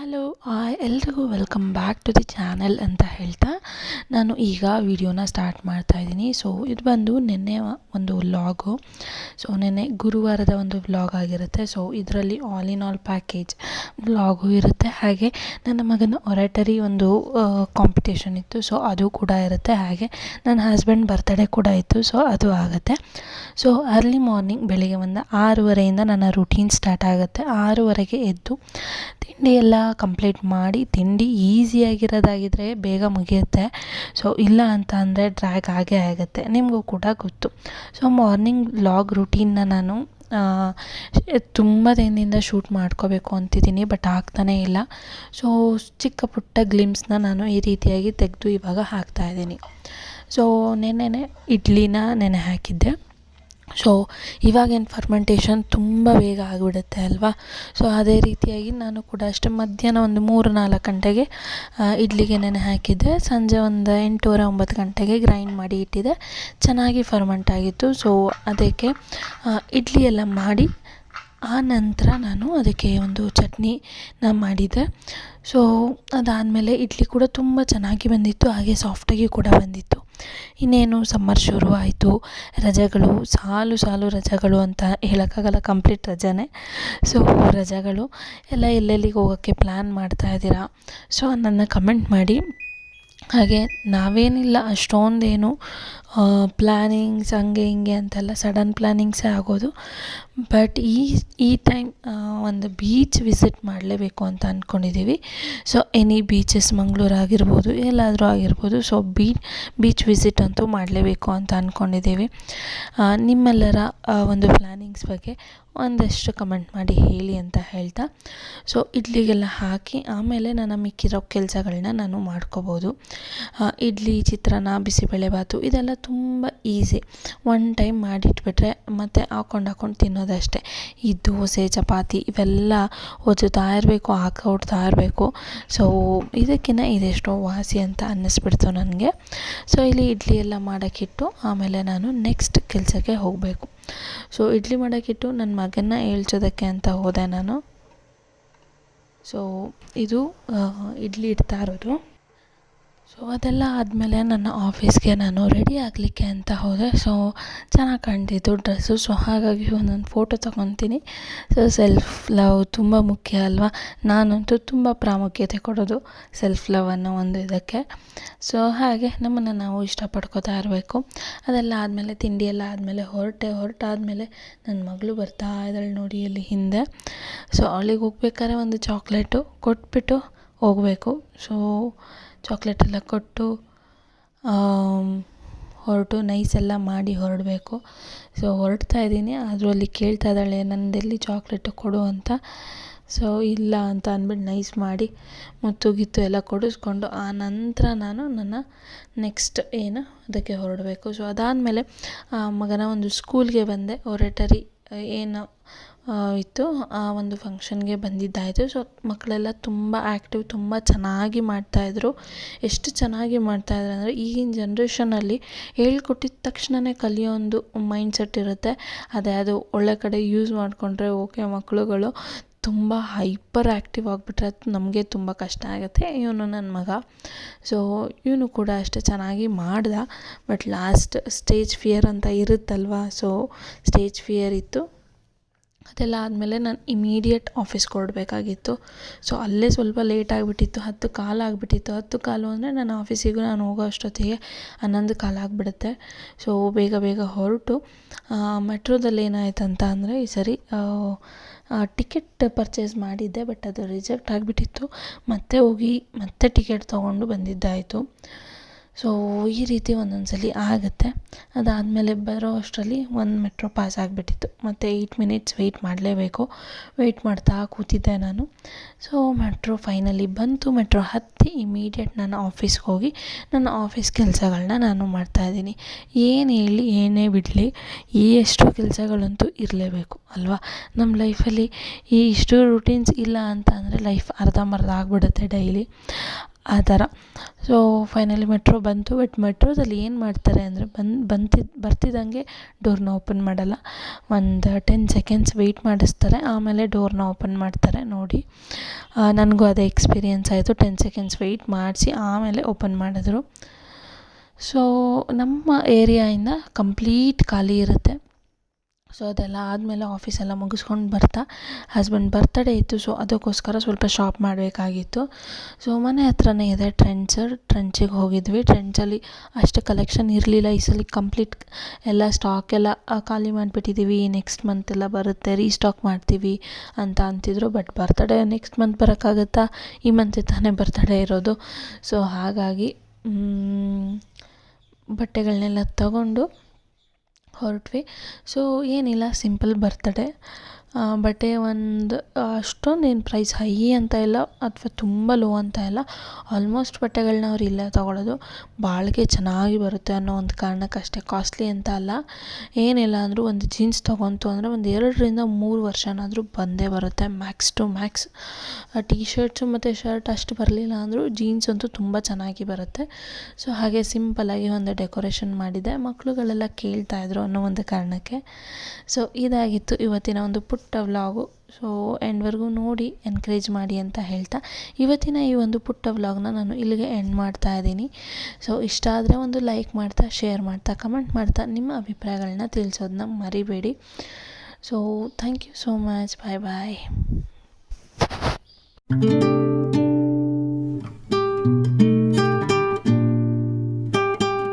Hello ಎಲ್ರಿಗೂ welcome back to the channel ಅಂತ ಹೇಳ್ತಾ ನಾನು ಈಗ ವಿಡಿಯೋನ ಸ್ಟಾರ್ಟ್ ಮಾಡ್ತಾ ಇದ್ದೀನಿ. ಸೊ ಇದು ಬಂದು ನಿನ್ನೆ ಒಂದು ವ್ಲಾಗು ಸೊ ನಿನ್ನೆ ಗುರುವಾರದ ಒಂದು ವ್ಲಾಗ್ ಆಗಿರುತ್ತೆ. ಸೊ ಇದರಲ್ಲಿ all in all package vlog ಇರುತ್ತೆ. ಹಾಗೆ ನನ್ನ ಮಗನ ಒರಟರಿ ಒಂದು ಕಾಂಪಿಟೇಷನ್ ಇತ್ತು. ಸೊ ಅದು ಕೂಡ ಇರುತ್ತೆ. ಹಾಗೆ ನನ್ನ ಹಸ್ಬೆಂಡ್ ಬರ್ತ್ಡೇ ಕೂಡ ಇತ್ತು. ಸೊ ಅದು ಆಗುತ್ತೆ. ಸೊ ಅರ್ಲಿ ಮಾರ್ನಿಂಗ್ ಬೆಳಿಗ್ಗೆ ಒಂದು ಆರೂವರೆಯಿಂದ ನನ್ನ ರೂಟೀನ್ ಸ್ಟಾರ್ಟ್ ಆಗುತ್ತೆ. ಆರೂವರೆಗೆ ಎದ್ದು ತಿಂಡಿ ಎಲ್ಲ ಕಂಪ್ಲೀಟ್ ಮಾಡಿ ತಿಂಡಿ ಈಸಿಯಾಗಿರೋದಾಗಿದ್ದರೆ ಬೇಗ ಮುಗಿಯುತ್ತೆ. ಸೊ ಇಲ್ಲ ಅಂತ ಅಂದರೆ ಡ್ರ್ಯಾಗ್ ಆಗೇ ಆಗುತ್ತೆ. ನಿಮಗೂ ಕೂಡ ಗೊತ್ತು. ಸೊ ಮಾರ್ನಿಂಗ್ ಲಾಗ್ ರುಟೀನ್ನ ನಾನು ತುಂಬ ದಿನದಿಂದ ಶೂಟ್ ಮಾಡ್ಕೋಬೇಕು ಅಂತಿದ್ದೀನಿ ಬಟ್ ಆಗ್ತಾನೇ ಇಲ್ಲ. ಸೊ ಚಿಕ್ಕ ಪುಟ್ಟ ಗ್ಲಿಮ್ಸ್ನ ನಾನು ಈ ರೀತಿಯಾಗಿ ತೆಗೆದು ಇವಾಗ ಹಾಕ್ತಾಯಿದ್ದೀನಿ ಸೊ ನೆನ್ನೆನೆ ಇಡ್ಲಿನ ನೆನೆ ಹಾಕಿದ್ದೆ. ಸೊ ಇವಾಗೇನು ಫರ್ಮೆಂಟೇಷನ್ ತುಂಬ ಬೇಗ ಆಗಿಬಿಡುತ್ತೆ ಅಲ್ವಾ? ಸೊ ಅದೇ ರೀತಿಯಾಗಿ ನಾನು ಕೂಡ ಅಷ್ಟೇ ಮಧ್ಯಾಹ್ನ ಒಂದು ಮೂರು ನಾಲ್ಕು ಗಂಟೆಗೆ ಇಡ್ಲಿಗೆ ನೆನೆ ಹಾಕಿದ್ದೆ. ಸಂಜೆ ಒಂದು ಎಂಟೂವರೆ ಒಂಬತ್ತು ಗಂಟೆಗೆ ಗ್ರೈಂಡ್ ಮಾಡಿ ಇಟ್ಟಿದ್ದೆ. ಚೆನ್ನಾಗಿ ಫರ್ಮೆಂಟ್ ಆಗಿತ್ತು. ಸೊ ಅದಕ್ಕೆ ಇಡ್ಲಿ ಎಲ್ಲ ಮಾಡಿ, ಆ ನಂತರ ನಾನು ಅದಕ್ಕೆ ಒಂದು ಚಟ್ನಿನ ಮಾಡಿದ್ದೆ. ಸೊ ಅದಾದಮೇಲೆ ಇಡ್ಲಿ ಕೂಡ ತುಂಬ ಚೆನ್ನಾಗಿ ಬಂದಿತ್ತು. ಹಾಗೆ ಸಾಫ್ಟಾಗಿ ಕೂಡ ಬಂದಿತ್ತು. ಇನ್ನೇನು ಸಮ್ಮರ್ ಶುರು ಆಯಿತು ರಜೆಗಳು, ಸಾಲು ಸಾಲು ರಜೆಗಳು ಅಂತ ಹೇಳೋಕ್ಕಾಗಲ್ಲ ಕಂಪ್ಲೀಟ್ ರಜೆನೇ. ಸೊ ರಜೆಗಳು ಎಲ್ಲ ಎಲ್ಲೆಲ್ಲಿಗೆ ಹೋಗೋಕ್ಕೆ ಪ್ಲ್ಯಾನ್ ಮಾಡ್ತಾ ಇದ್ದೀರಾ? ಸೊ ನನ್ನ ಕಮೆಂಟ್ ಮಾಡಿ. ಹಾಗೆ ನಾವೇನಿಲ್ಲ, ಅಷ್ಟೊಂದೇನು ಪ್ಲ್ಯಾನಿಂಗ್ಸ್ ಹಂಗೆ ಹಿಂಗೆ ಅಂತೆಲ್ಲ ಸಡನ್ ಪ್ಲ್ಯಾನಿಂಗ್ಸೇ ಆಗೋದು. ಬಟ್ ಈ ಈ ಟೈಮ್ ಒಂದು ಬೀಚ್ ವಿಸಿಟ್ ಮಾಡಲೇಬೇಕು ಅಂತ ಅಂದ್ಕೊಂಡಿದ್ದೀವಿ ಸೊ ಎನಿ ಬೀಚಸ್ ಮಂಗಳೂರು ಆಗಿರ್ಬೋದು, ಎಲ್ಲಾದರೂ ಆಗಿರ್ಬೋದು ಸೊ ಬೀ ಬೀಚ್ ವಿಸಿಟ್ ಅಂತೂ ಮಾಡಲೇಬೇಕು ಅಂತ ಅಂದ್ಕೊಂಡಿದ್ದೀವಿ ನಿಮ್ಮೆಲ್ಲರ ಒಂದು ಪ್ಲ್ಯಾನಿಂಗ್ಸ್ ಬಗ್ಗೆ ಒಂದಷ್ಟು ಕಮೆಂಟ್ ಮಾಡಿ ಹೇಳಿ ಅಂತ ಹೇಳ್ತಾ. ಸೊ ಇಡ್ಲಿಗೆಲ್ಲ ಹಾಕಿ, ಆಮೇಲೆ ನಾನು ಮಿಕ್ಕಿರೋ ಕೆಲಸಗಳನ್ನ ನಾನು ಮಾಡ್ಕೋಬೋದು. ಇಡ್ಲಿ, ಚಿತ್ರಾನ್ನ, ಬಿಸಿಬೇಳೆಭಾತು, ಇದೆಲ್ಲ ತುಂಬ ಈಸಿ ಒನ್ ಟೈಮ್ ಮಾಡಿಟ್ಬಿಟ್ರೆ ಮತ್ತು ಹಾಕ್ಕೊಂಡು ಹಾಕ್ಕೊಂಡು ತಿನ್ನೋದಷ್ಟೇ. ಈ ದೋಸೆ, ಚಪಾತಿ ಇವೆಲ್ಲ ಒಜ್ಜುತ್ತಾ ಇರಬೇಕು ಹಾಕೊಡ್ತಾ ಇರಬೇಕು. ಸೊ ಇದಕ್ಕಿಂತ ಇದೆಷ್ಟೋ ವಾಸಿ ಅಂತ ಅನ್ನಿಸ್ಬಿಡ್ತು ನನಗೆ. ಸೊ ಇಲ್ಲಿ ಇಡ್ಲಿ ಎಲ್ಲ ಮಾಡೋಕ್ಕಿಟ್ಟು ಆಮೇಲೆ ನಾನು ನೆಕ್ಸ್ಟ್ ಕೆಲಸಕ್ಕೆ ಹೋಗಬೇಕು. ಸೊ ಇಡ್ಲಿ ಮಾಡೋಕ್ಕಿಟ್ಟು ನನ್ನ ಮಗನ್ನ ಹೇಳ್ಸೋದಕ್ಕೆ ಅಂತ ಹೋದೆ ನಾನು. ಸೊ ಇದು ಇಡ್ಲಿ ಇಡ್ತಾ ಇರೋದು. ಸೊ ಅದೆಲ್ಲ ಆದಮೇಲೆ ನನ್ನ ಆಫೀಸ್ಗೆ ನಾನು ರೆಡಿ ಆಗಲಿಕ್ಕೆ ಅಂತ ಹೋದೆ. ಸೊ ಚೆನ್ನಾಗಿ ಕಾಣ್ತಿತ್ತು ಡ್ರೆಸ್ಸು ಸೊ ಹಾಗಾಗಿ ಒಂದೊಂದು ಫೋಟೋ ತೊಗೊತೀನಿ. ಸೊ ಸೆಲ್ಫ್ ಲವ್ ತುಂಬ ಮುಖ್ಯ ಅಲ್ವಾ? ನಾನಂತೂ ತುಂಬ ಪ್ರಾಮುಖ್ಯತೆ ಕೊಡೋದು ಸೆಲ್ಫ್ ಲವ್ ಅನ್ನೋ ಒಂದು ಇದಕ್ಕೆ. ಸೊ ಹಾಗೆ ನಮ್ಮನ್ನು ನಾವು ಇಷ್ಟಪಡ್ಕೋತಾ ಇರಬೇಕು. ಅದೆಲ್ಲ ಆದಮೇಲೆ, ತಿಂಡಿ ಎಲ್ಲ ಆದಮೇಲೆ, ಹೊರಟೆ, ಹೊರಟಾದಮೇಲೆ ನನ್ನ ಮಗಳು ಬರ್ತಾ ಇದ್ದಾಳೆ ನೋಡಿ ಅಲ್ಲಿ ಹಿಂದೆ. ಸೊ ಅವಳಿಗೆ ಹೋಗ್ಬೇಕಾದ್ರೆ ಒಂದು ಚಾಕ್ಲೇಟು ಕೊಟ್ಬಿಟ್ಟು ಹೋಗಬೇಕು. ಸೊ ಚಾಕ್ಲೇಟ್ ಎಲ್ಲ ಕೊಟ್ಟು ಹೊರಟು ನೈಸ್ ಎಲ್ಲ ಮಾಡಿ ಹೊರಡಬೇಕು. ಸೊ ಹೊರಡ್ತಾ ಇದ್ದೀನಿ. ಆದರೂ ಅಲ್ಲಿ ಕೇಳ್ತಾ ಇದ್ದಾಳೆ, ನಂದೆಲ್ಲಿ ಚಾಕ್ಲೇಟು ಕೊಡು ಅಂತ. ಸೊ ಇಲ್ಲ ಅಂತ ಅಂದ್ಬಿಟ್ಟು ನೈಸ್ ಮಾಡಿ ಮುತ್ತು ಗಿತ್ತು ಎಲ್ಲ ಕೊಡಿಸ್ಕೊಂಡು, ಆ ನಂತರ ನಾನು ನನ್ನ ನೆಕ್ಸ್ಟ್ ಏನು ಅದಕ್ಕೆ ಹೊರಡಬೇಕು. ಸೊ ಅದಾದಮೇಲೆ ಮಗನ ಒಂದು ಸ್ಕೂಲ್ಗೆ ಬಂದೆ ಒರೆಟರಿ ಏನು ಇತ್ತು. ಆ ಒಂದು ಫಂಕ್ಷನ್ಗೆ ಬಂದಿದ್ದಾಯಿತು. ಸೊ ಮಕ್ಕಳೆಲ್ಲ ತುಂಬ ಆ್ಯಕ್ಟಿವ್ ತುಂಬ ಚೆನ್ನಾಗಿ ಮಾಡ್ತಾಯಿದ್ರು. ಎಷ್ಟು ಚೆನ್ನಾಗಿ ಮಾಡ್ತಾಯಿದ್ರು ಅಂದರೆ, ಈಗಿನ ಜನ್ರೇಷನಲ್ಲಿ ಹೇಳ್ಕೊಟ್ಟಿದ ತಕ್ಷಣವೇ ಕಲಿಯೋ ಒಂದು ಮೈಂಡ್ಸೆಟ್ ಇರುತ್ತೆ. ಅದೇ ಅದು ಒಳ್ಳೆ ಕಡೆ ಯೂಸ್ ಮಾಡಿಕೊಂಡ್ರೆ ಓಕೆ ಮಕ್ಕಳುಗಳು ತುಂಬ ಹೈಪರ್ ಆ್ಯಕ್ಟಿವ್ ಆಗಿಬಿಟ್ರೆ ಅದು ನಮಗೆ ತುಂಬ ಕಷ್ಟ ಆಗುತ್ತೆ, ಇವನು ನನ್ನ ಮಗ. ಸೊ ಇವನು ಕೂಡ ಅಷ್ಟೇ ಚೆನ್ನಾಗಿ ಮಾಡ್ದ ಬಟ್ ಲಾಸ್ಟ್ ಸ್ಟೇಜ್ ಫಿಯರ್ ಅಂತ ಇರುತ್ತಲ್ವ? ಸೊ ಸ್ಟೇಜ್ ಫಿಯರ್ ಇತ್ತು. ಅದೆಲ್ಲ ಆದಮೇಲೆ ನಾನು ಇಮಿಡಿಯೇಟ್ ಆಫೀಸ್ಗೆ ಹೊರಡಬೇಕಾಗಿತ್ತು ಸೊ ಅಲ್ಲೇ ಸ್ವಲ್ಪ ಲೇಟ್ ಆಗಿಬಿಟ್ಟಿತ್ತು, ಹತ್ತು ಕಾಲು ಆಗಿಬಿಟ್ಟಿತ್ತು. ಹತ್ತು ಕಾಲು ಅಂದರೆ ನನ್ನ ಆಫೀಸಿಗೂ ನಾನು ಹೋಗೋ ಅಷ್ಟೊತ್ತಿಗೆ ಹನ್ನೊಂದು ಕಾಲು ಆಗಿಬಿಡುತ್ತೆ. ಸೊ ಬೇಗ ಬೇಗ ಹೊರಟು. ಮೆಟ್ರೋದಲ್ಲಿ ಏನಾಯ್ತಂತ ಅಂದರೆ ಈ ಸರಿ ಟಿಕೆಟ್ ಪರ್ಚೇಸ್ ಮಾಡಿದ್ದೆ ಬಟ್ ಅದು ರಿಜೆಕ್ಟ್ ಆಗಿಬಿಟ್ಟಿತ್ತು. ಮತ್ತೆ ಹೋಗಿ ಮತ್ತೆ ಟಿಕೆಟ್ ತೊಗೊಂಡು ಬಂದಿದ್ದಾಯಿತು. ಸೊ ಈ ರೀತಿ ಒಂದೊಂದು ಆಗುತ್ತೆ. ಅದಾದಮೇಲೆ ಬರೋ ಅಷ್ಟರಲ್ಲಿ ಒಂದು ಮೆಟ್ರೋ ಪಾಸ್ ಆಗಿಬಿಟ್ಟಿತ್ತು. ಮತ್ತು ಏಯ್ಟ್ ಮಿನಿಟ್ಸ್ ವೆಯ್ಟ್ ಮಾಡಲೇಬೇಕು. ವೆಯ್ಟ್ ಮಾಡ್ತಾ ಕೂತಿದ್ದೆ ನಾನು. ಸೊ ಮೆಟ್ರೋ ಫೈನಲಿ ಬಂತು. ಮೆಟ್ರೋ ಹತ್ತಿ ಇಮಿಡಿಯೇಟ್ ನಾನು ಆಫೀಸ್ಗೆ ಹೋಗಿ ನನ್ನ ಆಫೀಸ್ ಕೆಲಸಗಳನ್ನ ನಾನು ಮಾಡ್ತಾಯಿದ್ದೀನಿ ಏನು ಹೇಳಿ, ಏನೇ ಬಿಡಲಿ ಈ ಎಷ್ಟು ಕೆಲಸಗಳಂತೂ ಇರಲೇಬೇಕು, ಅಲ್ವಾ? ನಮ್ಮ ಲೈಫಲ್ಲಿ ಈ ಇಷ್ಟು ರೂಟೀನ್ಸ್ ಇಲ್ಲ ಅಂತ ಅಂದರೆ ಲೈಫ್ ಅರ್ಧಂಬರ್ಧ ಆಗಿಬಿಡುತ್ತೆ ಡೈಲಿ ಆ ಥರ. ಸೊ ಫೈನಲಿ ಮೆಟ್ರೋ ಬಂತು ಬಟ್ ಮೆಟ್ರೋದಲ್ಲಿ ಏನು ಮಾಡ್ತಾರೆ ಅಂದರೆ ಬಂದು ಬಂತಿದ್ದು ಬರ್ತಿದ್ದಂಗೆ ಡೋರ್ನ ಓಪನ್ ಮಾಡಲ್ಲ. ಒಂದು ಟೆನ್ ಸೆಕೆಂಡ್ಸ್ ವೆಯ್ಟ್ ಮಾಡಿಸ್ತಾರೆ, ಆಮೇಲೆ ಡೋರ್ನ ಓಪನ್ ಮಾಡ್ತಾರೆ ನೋಡಿ. ನನಗೂ ಅದೇ ಎಕ್ಸ್ಪೀರಿಯೆನ್ಸ್ ಆಯಿತು ಟೆನ್ ಸೆಕೆಂಡ್ಸ್ ವೆಯ್ಟ್ ಮಾಡಿಸಿ ಆಮೇಲೆ ಓಪನ್ ಮಾಡಿದ್ರು. ಸೊ ನಮ್ಮ ಏರಿಯಾಯಿಂದ ಕಂಪ್ಲೀಟ್ ಖಾಲಿ ಇರುತ್ತೆ. ಸೊ ಅದೆಲ್ಲ ಆದಮೇಲೆ ಆಫೀಸೆಲ್ಲ ಮುಗಿಸ್ಕೊಂಡು ಬರ್ತಾ ಹಸ್ಬೆಂಡ್ ಬರ್ತಡೇ ಇತ್ತು ಸೊ ಅದಕ್ಕೋಸ್ಕರ ಸ್ವಲ್ಪ ಶಾಪ್ ಮಾಡಬೇಕಾಗಿತ್ತು. ಸೊ ಮನೆ ಹತ್ರನೇ ಇದೆ ಟ್ರೆಂಚರ್ ಟ್ರೆಂಚಿಗೆ ಹೋಗಿದ್ವಿ. ಟ್ರೆಂಡ್ಸಲ್ಲಿ ಅಷ್ಟು ಕಲೆಕ್ಷನ್ ಇರಲಿಲ್ಲ. ಈ ಸಲ ಕಂಪ್ಲೀಟ್ ಎಲ್ಲ ಸ್ಟಾಕ್ ಎಲ್ಲ ಖಾಲಿ ಮಾಡಿಬಿಟ್ಟಿದ್ದೀವಿ ನೆಕ್ಸ್ಟ್ ಮಂತ್ ಎಲ್ಲ ಬರುತ್ತೆ. ರೀಸ್ಟಾಕ್ ಮಾಡ್ತೀವಿ ಅಂತ ಅಂತಿದ್ರು. ಬಟ್ ಬರ್ತಡೇ ನೆಕ್ಸ್ಟ್ ಮಂತ್ ಬರೋಕ್ಕಾಗುತ್ತಾ? ಈ ಮಂತ್ ತಾನೇ ಬರ್ತಡೇ ಇರೋದು. ಸೊ ಹಾಗಾಗಿ ಬಟ್ಟೆಗಳನ್ನೆಲ್ಲ ತಗೊಂಡು ಹೊರಟ್ವಿ. ಸೊ ಏನಿಲ್ಲ ಸಿಂಪಲ್ ಬರ್ತಡೇ ಬಟ್ಟೆ ಒಂದು ಅಷ್ಟೊಂದು ಏನು ಪ್ರೈಸ್ ಹೈ ಅಂತ ಇಲ್ಲ, ಅಥವಾ ತುಂಬ ಲೋ ಅಂತ ಇಲ್ಲ. ಆಲ್ಮೋಸ್ಟ್ ಬಟ್ಟೆಗಳನ್ನ ಅವ್ರು ಇಲ್ಲೇ ತೊಗೊಳೋದು. ಬಾಳಿಕೆ ಚೆನ್ನಾಗಿ ಬರುತ್ತೆ ಅನ್ನೋ ಒಂದು ಕಾರಣಕ್ಕಷ್ಟೇ ಕಾಸ್ಟ್ಲಿ ಅಂತ ಅಲ್ಲ. ಏನಿಲ್ಲ ಅಂದರೂ ಒಂದು ಜೀನ್ಸ್ ತೊಗೊಂತು ಅಂದರೆ ಒಂದು ಎರಡರಿಂದ ಮೂರು ವರ್ಷನಾದರೂ ಬಂದೇ ಬರುತ್ತೆ Max to Max T shirts ಮತ್ತು ಶರ್ಟ್ ಅಷ್ಟು ಬರಲಿಲ್ಲ ಅಂದರೂ ಜೀನ್ಸ್ ಅಂತೂ ತುಂಬ ಚೆನ್ನಾಗಿ ಬರುತ್ತೆ. ಸೊ ಹಾಗೆ ಸಿಂಪಲಾಗಿ ಒಂದು ಡೆಕೋರೇಷನ್ ಮಾಡಿದೆ. ಮಕ್ಕಳುಗಳೆಲ್ಲ ಕೇಳ್ತಾ ಇದ್ರು ಅನ್ನೋ ಒಂದು ಕಾರಣಕ್ಕೆ. ಸೊ ಇದಾಗಿತ್ತು ಇವತ್ತಿನ ಒಂದು ಪುಟ್ಟ ವ್ಲಾಗು ಸೊ ಎಂಡ್ವರೆಗೂ ನೋಡಿ ಎನ್ಕರೇಜ್ ಮಾಡಿ ಅಂತ ಹೇಳ್ತಾ ಇವತ್ತಿನ ಈ ಒಂದು ಪುಟ್ಟ ವ್ಲಾಗ್ನ ನಾನು ಇಲ್ಲಿಗೆ ಎಂಡ್ ಮಾಡ್ತಾ ಇದ್ದೀನಿ. ಸೊ ಇಷ್ಟ ಆದರೆ ಒಂದು ಲೈಕ್ ಮಾಡ್ತಾ ಶೇರ್ ಮಾಡ್ತಾ ಕಮೆಂಟ್ ಮಾಡ್ತಾ ನಿಮ್ಮ ಅಭಿಪ್ರಾಯಗಳನ್ನ ತಿಳಿಸೋದನ್ನ ಮರಿಬೇಡಿ. So thank you so much bye bye